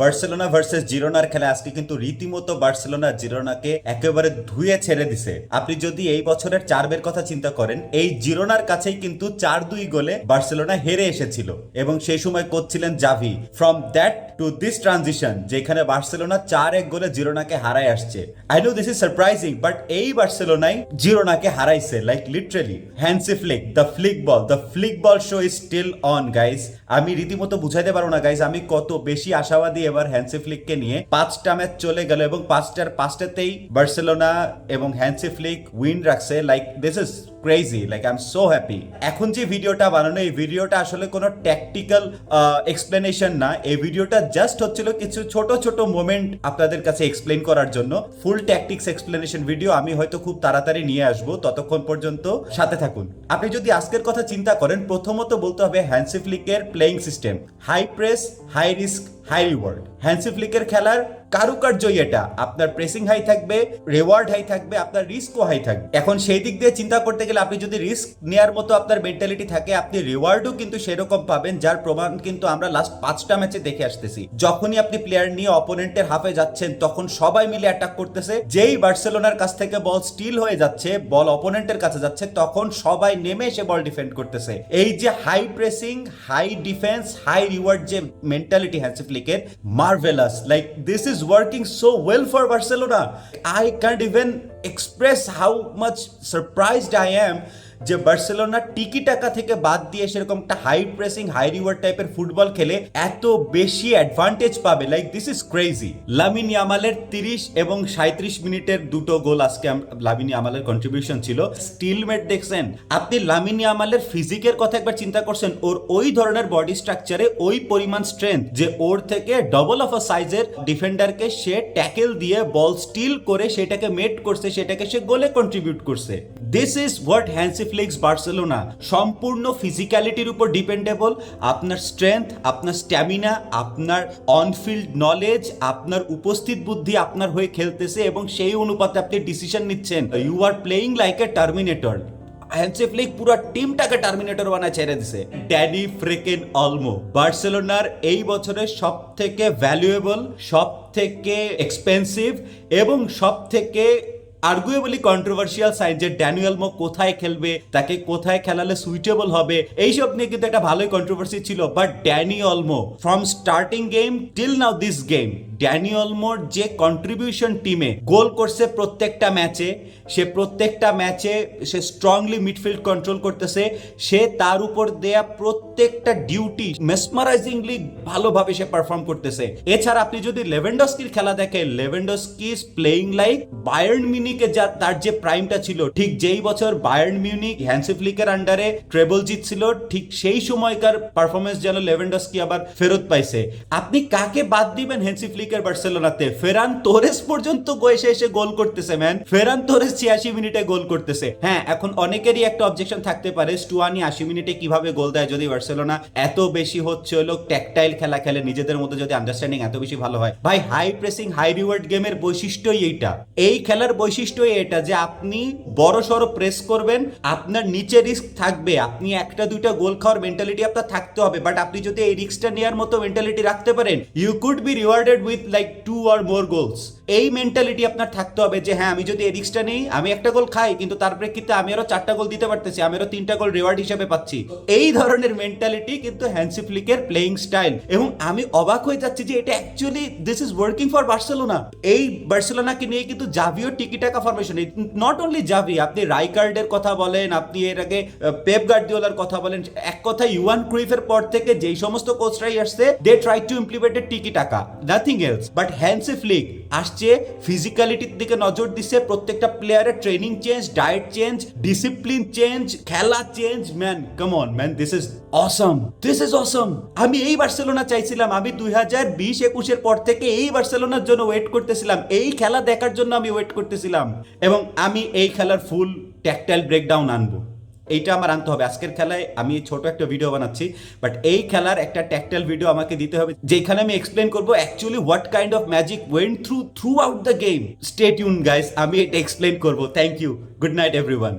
Barcelona versus জিরোনার খেলা আজকে কিন্তু রীতিমতো বার্সেলোনা জিরোনাকে একেবারে ধুয়ে ছেড়ে দিছে। আপনি যদি এই বছরের চার্বের কথা চিন্তা করেন, এই জিরোনার কাছেই কিন্তু চার দুই গোলে বার্সেলোনা হেরে এসেছিল এবং সেই সময় কোচ ছিলেন Xavi. From that to this transition যেখানে বার্সেলোনা চার এক গোলে জিরোনাকে হারায় আসছে। I know this is surprising but এই বার্সেলোনাই জিরোনাকে হারাইছে like literally Hansi Flick the Flick ball the Flick ball show is still on guys আমি রীতিমতো বুঝাইতে পারব না গাইস আমি কত বেশি আশাবাদী এবার হ্যান্সি ফ্লিককে নিয়ে পাঁচটা ম্যাচ চলে গেল এবং পাঁচটার পাঁচটাতেই বার্সেলোনা এবং হ্যান্সি ফ্লিক উইন রাখছে। Like this is crazy like I am so happy এখন যে ভিডিওটা বানানো, এই ভিডিওটা আসলে কোনো ট্যাকটিক্যাল এক্সপ্লেনেশন না। এই ভিডিওটা জাস্ট হচ্ছিল কিছু ছোট ছোট মোমেন্ট আপনাদের কাছে এক্সপ্লেন করার জন্য। ফুল ট্যাকটিক্স এক্সপ্লেনেশন ভিডিও আমি হয়তো খুব তাড়াতাড়ি নিয়ে আসব। ততক্ষণ পর্যন্ত সাথে থাকুন। আপনি যদি আজকের কথা চিন্তা করেন, প্রথমত বলতে হবে Hansi ফ্লিকের playing system high press high risk high reward world. Hansi ফ্লিকের খেলার কারুকার্যই এটা। আপনার প্রেসিং হাই থাকবে রেওয়ার্ড হাই থাকবে, আপনার রিস্কও হাই থাকবে। এখন সেই দিক দিয়ে চিন্তা করতে গেলে আপনি যদি রিস্ক নেওয়ার মতো আপনার মেন্টালিটি থাকে, আপনি রিওয়ার্ডও কিন্তু সেরকম পাবেন, যার প্রমাণ কিন্তু আমরা লাস্ট পাঁচটা ম্যাচে দেখে আসতেছি। যখনই আপনি প্লেয়ার নিয়ে অপোনেন্টের হাফে যাচ্ছেন, তখন সবাই মিলে অ্যাটাক করতেছে। যেই বার্সেলোনার কাছ থেকে বল স্টিল হয়ে যাচ্ছে বল অপোনেন্টের কাছে যাচ্ছে, তখন সবাই নেমে এসে বল ডিফেন্ড করতেছে। এই যে high pressing high defence high reward যে মেন্টালিটি হ্যান্সি ফ্লিকের marvelous. Like, this is working so well for Barcelona. I can't even express how much surprised I am যে বার্সেলোনা টিকি টাকা থেকে বাদ দিয়ে সেরকম একটা হাই প্রেসিং হাই রিওয়ার্ড টাইপের football খেলে এত বেশি অ্যাডভান্টেজ পাবে। Like this is crazy Lamine ইয়ামালের তিরিশ এবং সাঁত্রিশ মিনিটের দুটো গোল আজকে লামিন ইয়ামালের কন্ট্রিবিউশন ছিল। স্টিলমেট দেখছেন? আপনি লামিন ইয়ামালের ফিজিকের কথা একবার চিন্তা করছেন, ওর ওই ধরনের বডি স্ট্রাকচারে ওই পরিমাণ স্ট্রেংথ যে ওর থেকে ডবল অফ আ সাইজের ডিফেন্ডারকে সে ট্যাকেল দিয়ে বল স্টিল করে সেটাকে মেট করছে, সেটাকে সে গোলে কন্ট্রিবিউট করছে। This is what Hansi Flick's Barcelona সম্পূর্ণ ফিজিক্যালিটির উপর ডিপেন্ডেবল আপনার স্ট্রেংথ আপনার স্ট্যামিনা আপনার অনফিল্ড নলেজ আপনার উপস্থিত বুদ্ধি আপনার হয়ে খেলতেছে এবং সেই অনুপাতে আপনি ডিসিশন নিচ্ছেন। You are playing like a terminator Hansi পুরো টিমটাকে টার্মিনেটর বানায় ছেড়ে দিছে। ড্যানি ফ্রেকেন অলমো বার্সেলোনার এই বছরের সব থেকে ভ্যালুয়েবল সব থেকে এক্সপেন্সিভ এবং সব থেকে আর্গুয়েবলি কন্ট্রোভার্সিয়াল সাইন যে ড্যানিয়েল মো কোথায় খেলবে, তাকে কোথায় খেলালে সুইটেবল হবে, এইসব নিয়ে কিন্তু একটা ভালোই কন্ট্রোভার্সি ছিল। But Dani Olmo from starting game till now this game Dani অলমোর যে কন্ট্রিবিউশন টিমে গোল করছে প্রত্যেকটা ম্যাচে সে প্রত্যেকটা ম্যাচে সে স্ট্রংলি মিডফিল্ড কন্ট্রোল করতেছে, সে তার উপর দেয়া প্রত্যেকটা ডিউটি মেসমারাইজিংলি ভালোভাবে সে পারফর্ম করতেছে। এছাড়া আপনি যদি লেভেন্ডস্কির খেলা দেখেন লেভেন্ডস্কি প্লেইং লাইক বায়ার্ন মিউনিকে যা, তার যে প্রাইমটা ছিল, ঠিক যেই বছর বায়ার্ন মিউনিক হ্যান্সি ফ্লিকের আন্ডারে ট্রেবল জিতছিল, ঠিক সেই সময়কার পারফরমেন্স যেন লেভেন্ডস্কি আবার ফেরত পাইছে। আপনি কাকে বাদ দিবেন হ্যান্সি ফ্লিকের বার্সেলোনাতে, ফেরান তোরেস পর্যন্ত এসে এসে গোল করতেছে ম্যান ফেরান তোরেস ছিয়াশি মিনিটে গোল করতেছে। হ্যাঁ এখন অনেকেরই একটা অবজেকশন থাকতে পারে, স্টুয়ানি আশি মিনিটে কীভাবে গোল দেয় যদি বার্সেলোনা এত বেশি হচ্ছে হলো ট্যাকটাইল খেলা খেলে, নিজেদের মধ্যে যদি আন্ডারস্ট্যান্ডিং এত বেশি ভালো হয়। ভাই হাই প্রেসিং হাই রিওয়ার্ড গেমের বৈশিষ্ট্যই এইটা। এই খেলার বৈশিষ্ট্যই এটা যে আপনি বড় সড়ো প্রেস করবেন, আপনার নিচে রিস্ক থাকবে। আপনি একটা, দুইটা গোল খাওয়ার মেন্টালিটি আপনার থাকতে হবে বাট আপনি যদি এই রিস্কটা নেওয়ার মতো মেন্টালিটি রাখতে পারেন you could be rewarded with like two or more goals এই মেন্টালিটি আপনার থাকতে হবে যে হ্যাঁ আমি যদি এই রিস্কটা নেই, আমি একটা গোল খাই, কিন্তু তার প্রেক্ষিতে আমি আরও চারটা গোল দিতে পারতেছি, আমি আরও তিনটা গোল রিওয়ার্ড হিসেবে পাচ্ছি। এই ধরনের মেন্টালিটি কিন্তু হ্যান্সি ফ্লিকের প্লেইং স্টাইল এবং আমি অবাক হয়ে যাচ্ছি যে, এটা actually this is working for Barcelona এই বার্সেলোনাকে নিয়ে কিন্তু জাভিও টিকি টাকা ফরমেশন নট অনলি জাভি আপনি রাইকার্ডের কথা বলেন, আপনি এর আগে পেপ গার্দিওলার কথা বলেন, এক কথা ইউয়ান ক্রুইফের পর থেকে যেই সমস্ত কোচরাই আসছে they try to implement tiki taka nothing else but Hansi Flick আসছে ফিজিক্যালিটির দিকে নজর দিচ্ছে প্রত্যেকটা প্লেয়ারের training change diet change discipline change খেলা change man come on man this is awesome this is awesome আমি এই বার্সেলোনা চাইছিলাম। আমি দুই হাজার বিশ একুশের পর থেকে এই বার্সেলোনার জন্য ওয়েট করতেছিলাম। এই খেলা দেখার জন্য আমি ওয়েট করতেছিলাম। এবং আমি এই খেলার ফুল ট্যাকটাইল ব্রেকডাউন আনব। এইটা আমার আনতে হবে। আজকের খেলায় আমি ছোট একটা ভিডিও বানাচ্ছি বাট এই খেলার একটা ট্যাকটাল ভিডিও আমাকে দিতে হবে, যেখানে আমি এক্সপ্লেন করব actually what kind of magic went through throughout the game stay Yoon guys আমি এটা এক্সপ্লেন করব। Thank you good night everyone